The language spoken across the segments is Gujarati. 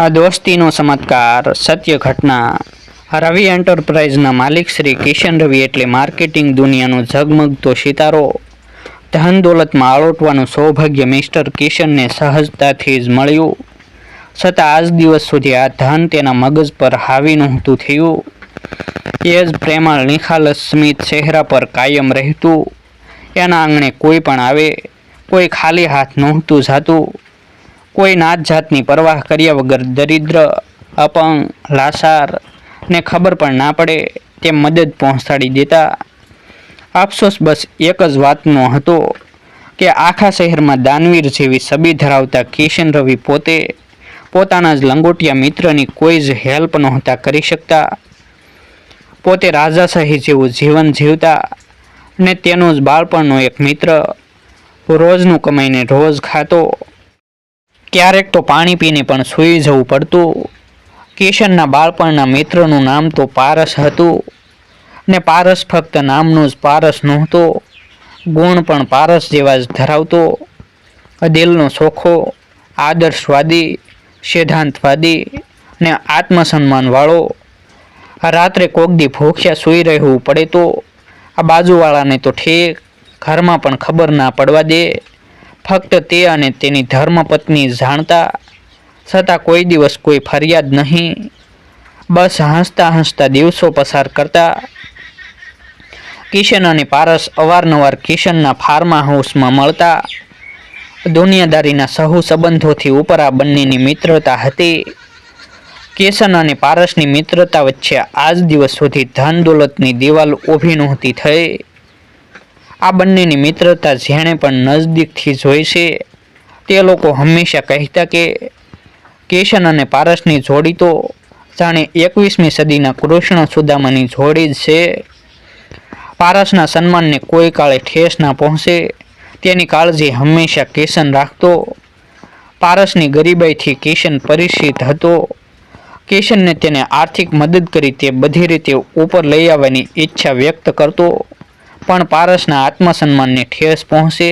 આ દોસ્તીનો ચમત્કાર, સત્ય ઘટના. રવિ એન્ટરપ્રાઇઝના માલિક શ્રી કિશન રવિ એટલે માર્કેટિંગ દુનિયાનો ઝગમગતો સિતારો. ધન દોલતમાં આળોટવાનું સૌભાગ્ય મિસ્ટર કિશનને સહજતાથી જ મળ્યું. છતાં આજ દિવસ સુધી આ ધન તેના મગજ પર હાવી નહોતું થયું. એ જ પ્રેમાળ નિખાલસ સ્મિત ચહેરા પર કાયમ રહેતું. એના આંગણે કોઈ પણ આવે, કોઈ ખાલી હાથ નહોતું જાતું. કોઈ નાત જાતની પરવાહ કર્યા વગર દરિદ્ર, અપંગ, લાસાર ને ખબર પણ ના પડે તેમ મદદ પહોંચાડી દેતા. અફસોસ બસ એક જ વાતનો હતો કે આખા શહેરમાં દાનવીર જેવી સબી ધરાવતા કિશન રવિ પોતે પોતાના જ લંગોટિયા મિત્રની કોઈ જ હેલ્પ નહોતા કરી શકતા. પોતે રાજાશાહી જેવું જીવન જીવતા ને તેનો જ બાળપણનો એક મિત્ર રોજનું કમાઈને રોજ ખાતો ક્યારેક તો પાણી પીને પણ સૂઈ જવું પડતું. કિશનના બાળપણના મિત્રનું નામ તો પારસ હતું ને પારસ ફક્ત નામનું જ પારસ નહોતો. ગુણ પણ પારસ જેવા જ ધરાવતો. દિલનો સોખો, આદર્શવાદી, સિદ્ધાંતવાદી ને આત્મસન્માનવાળો રાત્રે કોક દી ભૂખ્યા સૂઈ રહેવું પડે તો આ બાજુવાળાને તો ઠેક ઘરમાં પણ ખબર ના પડવા દે. ફક્ત તે અને તેની ધર્મપત્ની જાણતા છતાં કોઈ દિવસ કોઈ ફરિયાદ નહીં. બસ હસતા હસતા દિવસો પસાર કરતા કિશન અને પારસ અવારનવાર કિશનના ફાર્મા હાઉસમાં મળતા દુનિયાદારીના સહુ સંબંધોથી ઉપર આ બંનેની મિત્રતા હતી. કિશન અને પારસની મિત્રતા વચ્ચે આજ દિવસ સુધી ધન દોલતની દિવાલ ઊભી નહોતી થઈ. આ બંનેની મિત્રતા જેણે પણ નજદીકથી જોઈ છે, તે લોકો હંમેશા કહેતા કે કેશન અને પારસની જોડી તો જાણે એકવીસમી સદીના કૃષ્ણ સુદામાની જોડી જ છે. પારસના સન્માનને કોઈ કાળે ઠેસ ના પહોંચે, તેની કાળજી હંમેશા કેશન રાખતો. પારસની ગરીબાઈથી કિશન પરિચિત હતો. કિશનને તેને આર્થિક મદદ કરી તે બધી રીતે ઉપર લઈ આવવાની ઈચ્છા વ્યક્ત કરતો. પણ પારસના આત્મસન્માનને ઠેસ પહોંચે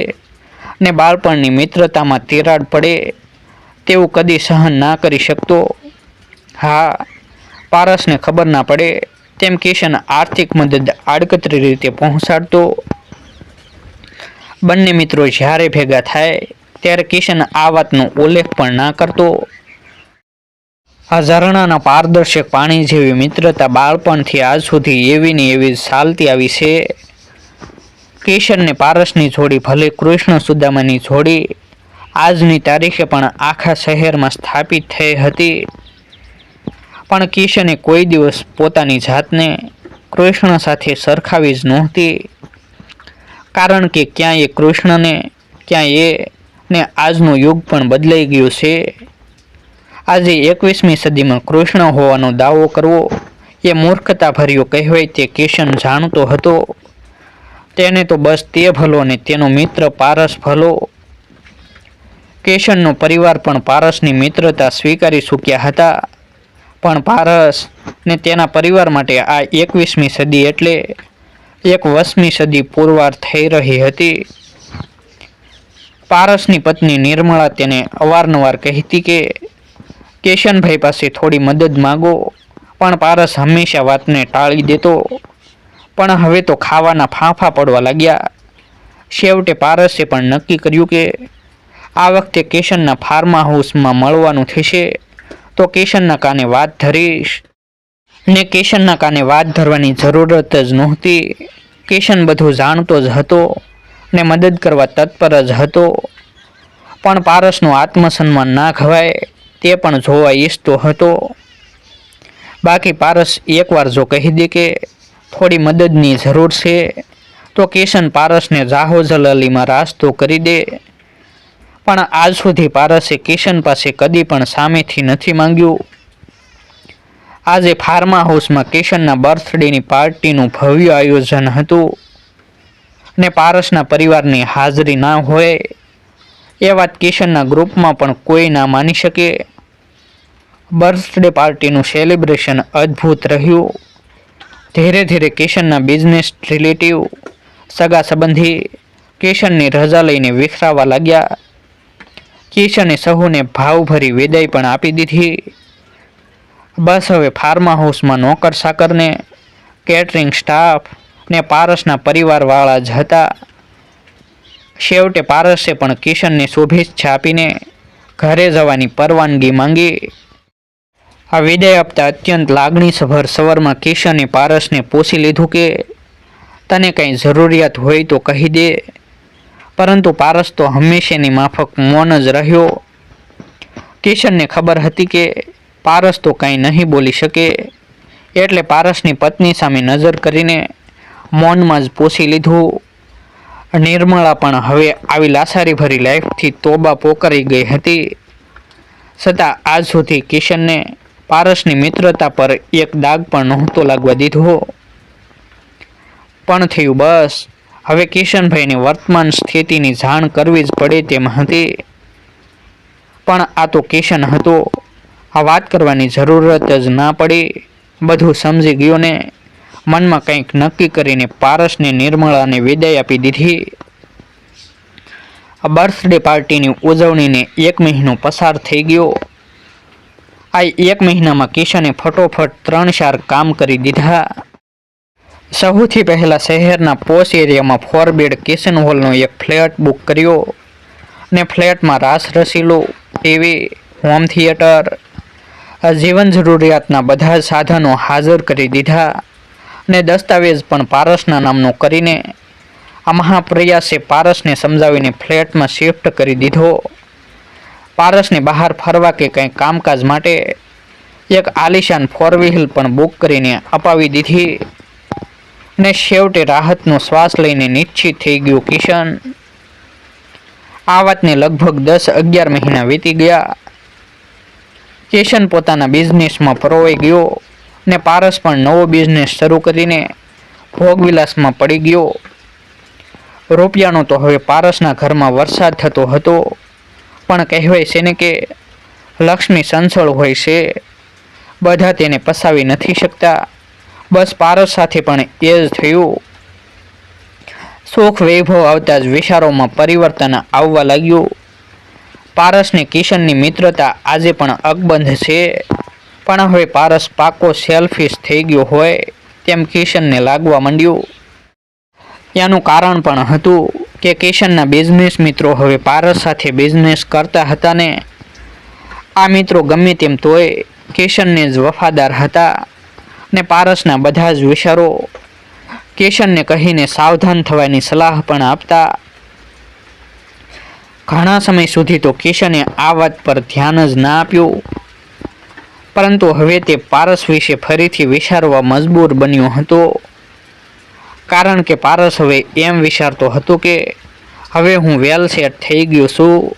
ને બાળપણની મિત્રતામાં તિરાડ પડે, તેવું કદી સહન ના કરી શકતો. હા, પારસને ખબર ના પડે તેમ કિશન આર્થિક મદદ આડકતરી રીતે પહોંચાડતો. બંને મિત્રો જ્યારે ભેગા થાય, ત્યારે કિશન આ વાતનો ઉલ્લેખ પણ ના કરતો. આ ઝરણાના પારદર્શક પાણી જેવી મિત્રતા બાળપણથી આજ સુધી એવી ને એવી ચાલતી આવી છે. કિશનને પારસની જોડી ભલે કૃષ્ણ સુદામાની જોડી આજની તારીખે પણ આખા શહેરમાં સ્થાપિત થઈ હતી. પણ કિશને કોઈ દિવસ પોતાની જાતને કૃષ્ણ સાથે સરખાવી જ નહોતી. કારણ કે ક્યાં એ કૃષ્ણને ક્યાં એ ને આજનો યુગ પણ બદલાઈ ગયો છે. આજે એકવીસમી સદીમાં કૃષ્ણ હોવાનો દાવો કરવો એ મૂર્ખતા ભર્યો કહેવાય તે કિશન જાણતો હતો. તેને તો બસ તે ભલો ને તેનો મિત્ર પારસ ભલો. કેશનનો પરિવાર પણ પારસની મિત્રતા સ્વીકારી ચૂક્યા હતા. પણ પારસ ને તેના પરિવાર માટે આ એકવીસમી સદી એટલે એક વસમી સદી પુરવાર થઈ રહી હતી. પારસની પત્ની નિર્મળા તેને અવારનવાર કહેતી કે, કેશનભાઈ પાસે થોડી મદદ માગો, પણ પારસ હંમેશા વાતને ટાળી દેતો. પણ હવે તો ખાવાના ફાંફા પડવા લાગ્યા. છેવટે પારસે પણ નક્કી કર્યું કે આ વખતે કેશનના ફાર્મ હાઉસમાં મળવાનું થશે. તો કેશનના કાને વાત ધરીશ. ને કેશનના કાને વાત ધરવાની જરૂરત જ નહોતી. કેશન બધું જાણતો જ હતો ને મદદ કરવા તત્પર જ હતો. પણ પારસનું આત્મસન્માન ના ખવાય, તે પણ જોવા ઈચ્છતો હતો. બાકી પારસ એકવાર જો કહી દે કે થોડી મદદની જરૂર છે. તો કિશન પારસને જાહો જલાલીમાં રાસ્તો કરી દે. પણ આજ સુધી પારસે કિશન પાસે કદી પણ સામેથી નથી માંગ્યું. આજે ફાર્મા હાઉસમાં કિશનના બર્થડેની પાર્ટીનું ભવ્ય આયોજન હતું. ને પારસના પરિવારની હાજરી ના હોય. એ વાત કિશનના ગ્રુપમાં પણ કોઈ ના માની શકે. બર્થડે પાર્ટીનું સેલિબ્રેશન અદ્ભુત રહ્યું. ધીરે ધીરે કિશનના બિઝનેસ રિલેટિવ સગા સંબંધી કિશનની રજા લઈને વિખરાવા લાગ્યા. કિશને સહુને ભાવભરી વિદાય પણ આપી દીધી. બસ હવે ફાર્મ હાઉસમાં નોકર સાકરને કેટરિંગ સ્ટાફ ને પારસના પરિવારવાળા જ હતા. છેવટે પારસે પણ કિશનને શુભેચ્છા આપીને ઘરે જવાની પરવાનગી માંગી. આ વિદાય આપતા અત્યંત લાગણીસભર સવારમાં કિશને પારસને પૂછી લીધું કે તને કંઈ જરૂરિયાત હોય તો કહી દે. પરંતુ પારસ તો હંમેશાની માફક મૌન જ રહ્યો. કિશનને ખબર હતી કે પારસ તો કંઈ નહીં બોલી શકે. એટલે પારસની પત્ની સામે નજર કરીને મૌનમાં જ પૂછી લીધું. નિર્મળા પણ હવે આવી લાસારી ભરી લાઈફથી તોબા પોકરી ગઈ હતી. છતાં આજ સુધી કિશનને પારસની મિત્રતા પર એક દાગ પણ નહોતો લાગવા દીધો. પણ થયું બસ. હવે કિશનભાઈની વર્તમાન સ્થિતિની જાણ કરવી જ પડે તેમ હતી. પણ આ તો કિશન હતો. આ વાત કરવાની જરૂરત જ ના પડી. બધું સમજી ગયો ને. મનમાં કંઈક નક્કી કરીને પારસને નિર્મળાને વિદાય આપી દીધી. આ બર્થડે પાર્ટીની ઉજવણીને એક મહિનો પસાર થઈ ગયો. આ એક મહિનામાં કિશને ફટોફટ ત્રણ ચાર કામ કરી દીધા. સૌથી પહેલાં શહેરના પોશ એરિયામાં ફોર બેડ કિશન હોલનો એક ફ્લેટ બુક કર્યો ને ફ્લેટમાં રાસ રસીલો, ટીવી હોમ થિયેટર જીવન જરૂરિયાતના બધા સાધનો હાજર કરી દીધા ને દસ્તાવેજ પણ પારસના નામનો કરીને આ મહાપ્રયાસે પારસને સમજાવીને ફ્લેટમાં શિફ્ટ કરી દીધો. પારસને બહાર ફરવા કે કંઈ કામકાજ માટે એક આલિશાન ફોર વ્હીલ પણ બુક કરીને અપાવી દીધી. ને છેવટે રાહતનો શ્વાસ લઈને નિશ્ચિત થઈ ગયો કિશન. આ વાતને લગભગ દસ અગિયાર મહિના વીતી ગયા. કિશન પોતાના બિઝનેસમાં પરોવાઈ ગયો ને પારસ પણ નવો બિઝનેસ શરૂ કરીને ભોગવિલાસમાં પડી ગયો. રૂપિયાનો તો હવે પારસના ઘરમાં વરસાદ થતો હતો. પણ કહેવાય છે ને કે લક્ષ્મી સંસળ હોય છે. બધા તેને પસાવી નથી શકતા. બસ પારસ સાથે પણ એ જ થયું. સુખ વૈભવ આવતા જ વિચારોમાં પરિવર્તન આવવા લાગ્યું. પારસને કિશનની મિત્રતા આજે પણ અકબંધ છે. પણ હવે પારસ પાકો સેલ્ફિશ થઈ ગયો હોય તેમ કિશનને લાગવા માંડ્યું. ત્યાંનું કારણ પણ હતું. કે કિશનના બિઝનેસ મિત્રો હવે પારસ સાથે બિઝનેસ કરતા હતા ને. આ મિત્રો ગમે તેમ તોય કિશનને જ વફાદાર હતા ને પારસના બધા જ વિચારો કિશનને કહીને સાવધાન થવાની સલાહ પણ આપતા. ઘણા સમય સુધી તો કિશને આ વાત પર ધ્યાન જ ના આપ્યું. પરંતુ હવે તે પારસ વિશે ફરીથી વિચારવા મજબૂર બન્યો હતો. કારણ કે પારસ હવે એમ વિચારતો હતો કે હવે હું વેલ સેટ થઈ ગયો છું.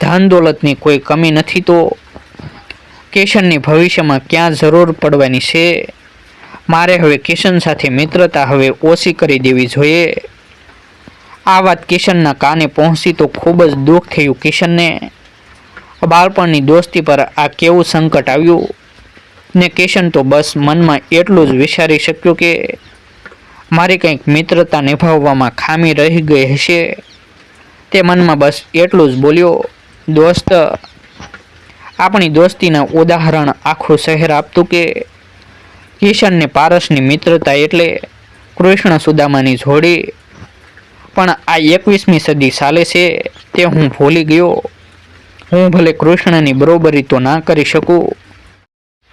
ધન દોલતની કોઈ કમી નથી તો કિશનની ભવિષ્યમાં ક્યાં જરૂર પડવાની છે? મારે હવે કિશન સાથે મિત્રતા હવે ઓછી કરી દેવી જોઈએ. આ વાત કિશનના કાને પહોંચી તો ખૂબ જ દુઃખ થયું કિશનને. બાળપણની દોસ્તી પર આ કેવું સંકટ આવ્યું? ને કિશન તો બસ મનમાં એટલું જ વિચારી શક્યો કે મારી કંઈક મિત્રતા નિભાવવામાં ખામી રહી ગઈ હશે. તે મનમાં બસ એટલું જ બોલ્યો, દોસ્ત, આપણી દોસ્તીના ઉદાહરણ આખું શહેર આપતું કે કિશનને પારસની મિત્રતા એટલે કૃષ્ણ સુદામાની જોડી. પણ આ એકવીસમી સદી ચાલે છે, તે હું ભૂલી ગયો. હું ભલે કૃષ્ણની બરોબરી તો ના કરી શકું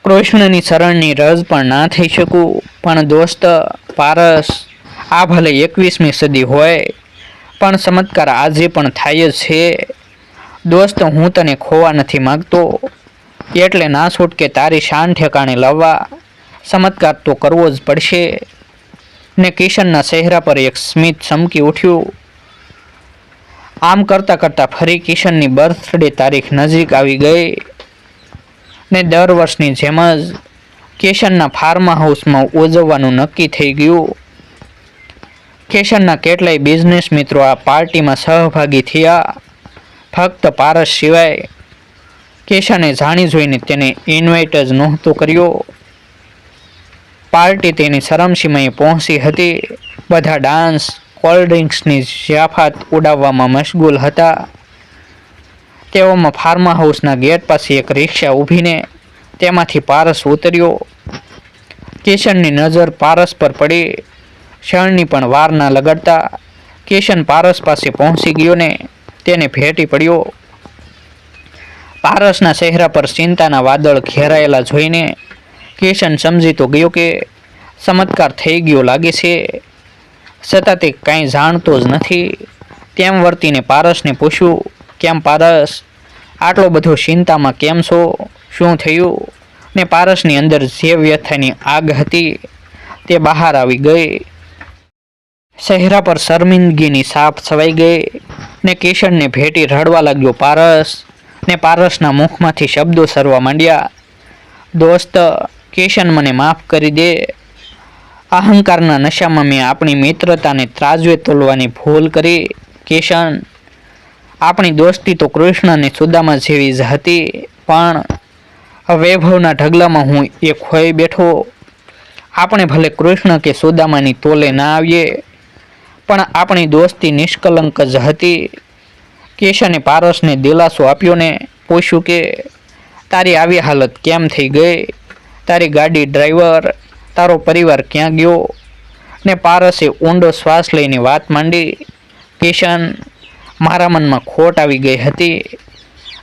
કૃષ્ણની શરણની રજ પણ ના થઈ શકું. પણ દોસ્ત, પારસ, આ ભલે એકવીસમી સદી હોય, પણ ચમત્કાર આજે પણ થાય જ છે. દોસ્ત, હું તને ખોવા નથી માગતો. એટલે ના છૂટકે તારી શાન ઠેકાણે લાવવા, ચમત્કાર તો કરવો જ પડશે. ને કિશનના ચહેરા પર એક સ્મિત ચમકી ઉઠ્યું. આમ કરતાં કરતાં ફરી કિશનની બર્થડે તારીખ નજીક આવી ગઈ. ને દર વર્ષની જેમ જ કેશનના ફાર્મ હાઉસમાં ઉજવવાનું નક્કી થઈ ગયું. કેશનના કેટલાય બિઝનેસ મિત્રો આ પાર્ટીમાં સહભાગી થયા. ફક્ત પારસ સિવાય કેશને જાણી જોઈને તેને ઇન્વાઇટ જ નહોતો કર્યો. પાર્ટી તેની શરમસીમાએ પહોંચી હતી. બધા ડાન્સ કોલ્ડ ડ્રિંક્સની જ્યાફાત ઉડાવવામાં મશગુલ હતા. તેઓમાં ફાર્મ હાઉસના ગેટ પાસે એક રિક્ષા ઊભીને તેમાંથી પારસ ઉતર્યો. કિશનની નજર પારસ પર પડી. ક્ષણની પણ વાર ના લગાડતા કિશન પારસ પાસે પહોંચી ગયો ને તેને ભેટી પડ્યો. પારસના ચહેરા પર ચિંતાના વાદળ ઘેરાયેલા જોઈને કિશન સમજી તો ગયો કે ચમત્કાર થઈ ગયો લાગે છે. છતાં તે કાંઈ જાણતો જ નથી. તેમ વર્તીને પારસને પૂછ્યું કેમ પારસ? આટલો બધો ચિંતામાં કેમ છો? શું થયું? ને પારસની અંદર જે વ્યથાની આગ હતી, તે બહાર આવી ગઈ. ચહેરા પર શર્મિંદગીની સાપ છવાઈ ગઈ ને કિશનને ભેટી રડવા લાગ્યો પારસ ને પારસના મુખમાંથી શબ્દો સરવા માંડ્યા. દોસ્ત, કિશન મને માફ કરી દે. અહંકારના નશામાં મેં આપણી મિત્રતાને ત્રાજવે તોલવાની ભૂલ કરી, કિશન. આપણી દોસ્તી તો કૃષ્ણ અને સુદામા જેવી જ હતી, પણ વૈભવના ઢગલામાં હું એ ખોઈ બેઠો. આપણે ભલે કૃષ્ણ કે સુદામાની તોલે ના આવીએ, પણ આપણી દોસ્તી નિષ્કલંક જ હતી. કેશને પારસને દિલાસો આપ્યો ને પૂછ્યું કે, તારી આવી હાલત કેમ થઈ ગઈ? તારી ગાડી ડ્રાઈવર, તારો પરિવાર ક્યાં ગયો? ને પારસે ઊંડો શ્વાસ લઈને વાત માંડી. કિશન મારા મનમાં ખોટ આવી ગઈ હતી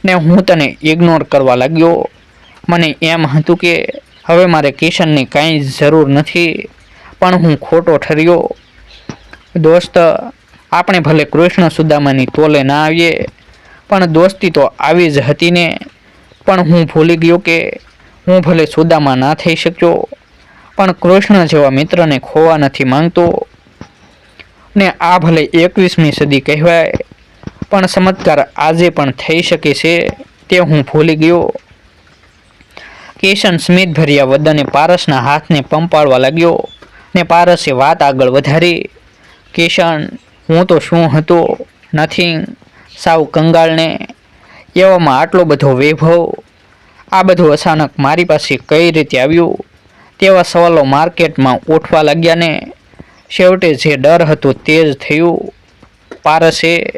ને હું તને ઇગ્નોર કરવા લાગ્યો. મને એમ હતું કે હવે મારે કિશનની કાંઈ જરૂર નથી, પણ હું ખોટો ઠર્યો. દોસ્ત, આપણે ભલે કૃષ્ણ સુદામાની તોલે ના આવીએ, પણ દોસ્તી તો આવી જ હતી ને. પણ હું ભૂલી ગયો કે હું ભલે સુદામા ના થઈ શક્યો, પણ કૃષ્ણ જેવા મિત્રને ખોવા નથી માંગતો. ને આ ભલે એકવીસમી સદી કહેવાય પણ ચમત્કાર આજે પણ થઈ શકે છે તે હું ભૂલી ગયો. કિશન સ્મિત ભર્યા વદને પારસના હાથને પંપાળવા લાગ્યો ને પારસે વાત આગળ વધારી. કિશન, હું તો શું હતો? નથિંગ સાવ કંગાળને. એવામાં આટલો બધો વૈભવ. આ બધું અચાનક મારી પાસે કઈ રીતે આવ્યું? તેવા સવાલો માર્કેટમાં ઉઠવા લાગ્યા ને છેવટે જે ડર હતો તે જ થયું. પારસે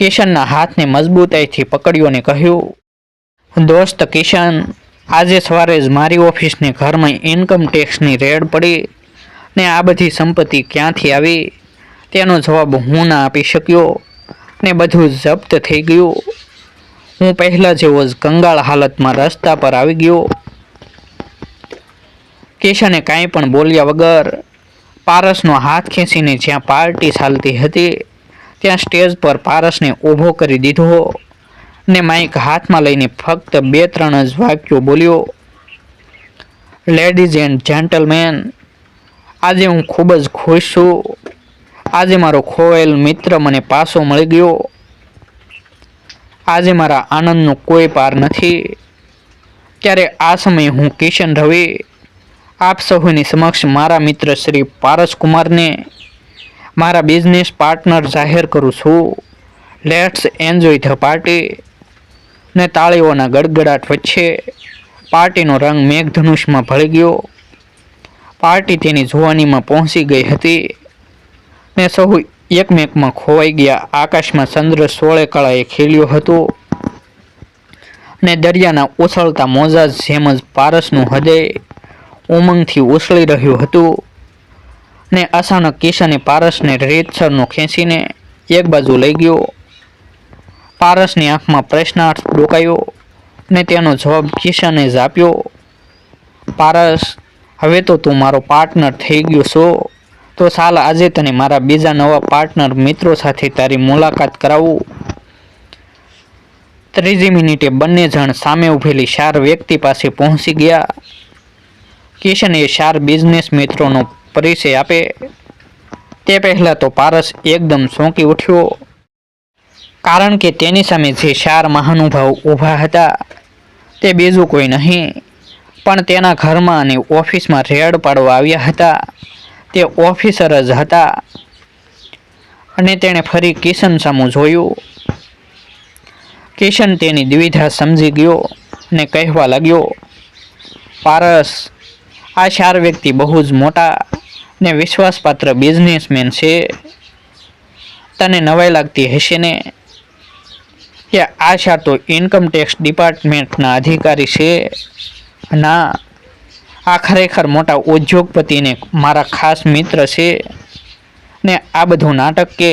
કિશનના હાથને મજબૂતાઈથી પકડ્યો અને કહ્યું, દોસ્ત કિશન, આજે સવારે જ મારી ઓફિસને ઘરમાં ઇન્કમ ટેક્સની રેડ પડી ને આ બધી સંપત્તિ ક્યાંથી આવી? તેનો જવાબ હું ના આપી શક્યો ને બધું જપ્ત થઈ ગયું. હું પહેલાં જેવો જ કંગાળ હાલતમાં રસ્તા પર આવી ગયો. કેશને કાંઈ પણ બોલ્યા વગર પારસનો હાથ ખેંચીને જ્યાં પાર્ટી ચાલતી હતી ત્યાં સ્ટેજ પર પારસને ઊભો કરી દીધો ને માઇક હાથમાં લઈને ફક્ત બે, ત્રણ જ વાક્યો બોલ્યો લેડીઝ એન્ડ જેન્ટલમેન આજે હું ખૂબ જ ખુશ છું. આજે મારો ખોવાયેલ મિત્ર મને પાછો મળી ગયો. આજે મારા આનંદનો કોઈ પાર નથી. ત્યારે આ સમયે હું કિશન રવિ, આપ સૌની સમક્ષ મારા મિત્ર શ્રી પારસકુમારને મારા બિઝનેસ પાર્ટનર જાહેર કરું છું. લેટ્સ એન્જોય ધ પાર્ટી ને તાળીઓના ગડગડાટ વચ્ચે પાર્ટીનો રંગ મેઘધનુષમાં ભળી ગયો. પાર્ટી તેની જુવાનીમાં પહોંચી ગઈ હતી. ને સહુ એકમેકમાં ખોવાઈ ગયા. આકાશમાં ચંદ્ર સોળે કળાએ ખીલ્યો હતો. ને દરિયાના ઉછળતા મોજા જેમ જ પારસનું હૃદય ઉમંગથી ઉછળી રહ્યું હતું. ને અચાનક કિશને પારસને રીતસરનો ખેંચીને એક બાજુ લઈ ગયો. પારસની આંખમાં પ્રશ્નાર્થ ડોકાયો ને તેનો જવાબ કિશને જ આપ્યો. પારસ, હવે તો તું મારો પાર્ટનર થઈ ગયો છો. તો સાલ આજે તને મારા બીજા નવા પાર્ટનર મિત્રો સાથે તારી મુલાકાત કરાવું. ત્રીજી મિનિટે બંને જણ સામે ઊભેલી શાર વ્યક્તિ પાસે પહોંચી ગયા. કિશને શાર બિઝનેસ મિત્રોનો પરિચય આપે. તે પહેલાં તો પારસ એકદમ ચોંકી ઉઠ્યો. કારણ કે તેની સામે જે ચાર મહાનુભાવ ઊભા હતા, તે બીજું કોઈ નહીં. પણ તેના ઘરમાં અને ઓફિસમાં રેડ પાડવા આવ્યા હતા. તે ઓફિસર જ હતા. અને તેણે ફરી કિશન સામું જોયું. કિશન તેની દ્વિધા સમજી ગયો ને કહેવા લાગ્યો, પારસ, આ ચાર વ્યક્તિ બહુ જ મોટા ને વિશ્વાસપાત્ર બિઝનેસમેન છે. તને નવાઈ લાગતી હશે ને? કે આશા તો ઇન્કમ ટેક્સ ડિપાર્ટમેન્ટના અધિકારી છે. ના, આ ખરેખર મોટા ઉદ્યોગપતિને મારા ખાસ મિત્ર છે. ને આ બધું નાટક કે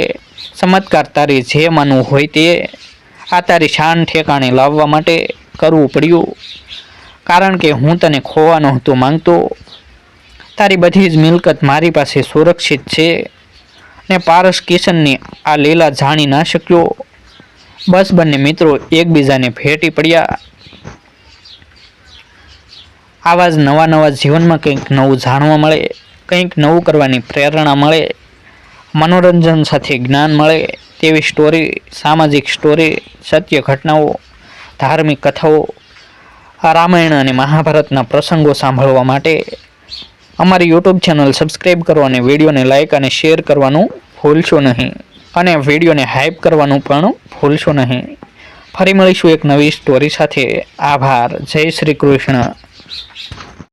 ચમત્કાર તારી જે માનવું હોય તે, આ તારી શાન ઠેકાણે લાવવા માટે કરવું પડ્યું. કારણ કે હું તને ખોવા નહોતું માંગતો તારી બધી જ મિલકત મારી પાસે સુરક્ષિત છે ને પારસ કિશનની આ લીલા જાણી ના શક્યો બસ બંને મિત્રો એકબીજાને ભેટી પડ્યા. આવા જ નવા નવા જીવનમાં કંઈક નવું જાણવા મળે, કંઈક નવું કરવાની પ્રેરણા મળે, મનોરંજન સાથે જ્ઞાન મળે, તેવી સ્ટોરી, સામાજિક સ્ટોરી, સત્ય ઘટનાઓ, ધાર્મિક કથાઓ, રામાયણ અને મહાભારતના પ્રસંગો સાંભળવા માટે અમારી યુટ્યુબ ચેનલ સબસ્ક્રાઈબ કરો અને વિડીયોને લાઇક અને શેર કરવાનું ભૂલશો નહીં. અને વિડીયોને હાઇપ કરવાનું પણ ભૂલશો નહીં. ફરી મળીશું એક નવી સ્ટોરી સાથે. આભાર. જય શ્રી કૃષ્ણ.